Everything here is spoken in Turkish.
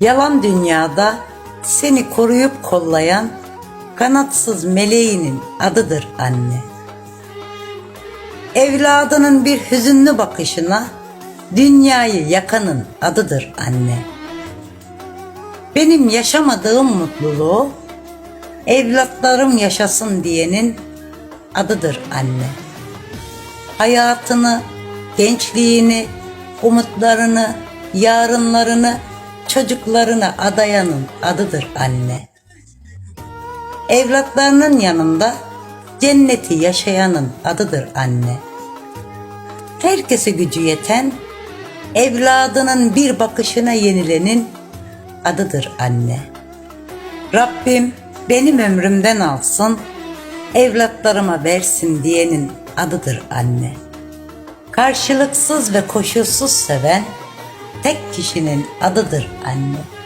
Yalan dünyada seni koruyup kollayan kanatsız meleğinin adıdır anne. Evladının bir hüzünlü bakışına dünyayı yakanın adıdır anne. Benim yaşamadığım mutluluğu evlatlarım yaşasın diyenin adıdır anne. Hayatını, gençliğini, umutlarını, yarınlarını çocuklarına adayanın adıdır anne. Evlatlarının yanında cenneti yaşayanın adıdır anne. Herkese gücü yeten, evladının bir bakışına yenilenin adıdır anne. Rabbim benim ömrümden alsın, evlatlarıma versin diyenin adıdır anne. Karşılıksız ve koşulsuz seven tek kişinin adıdır anne.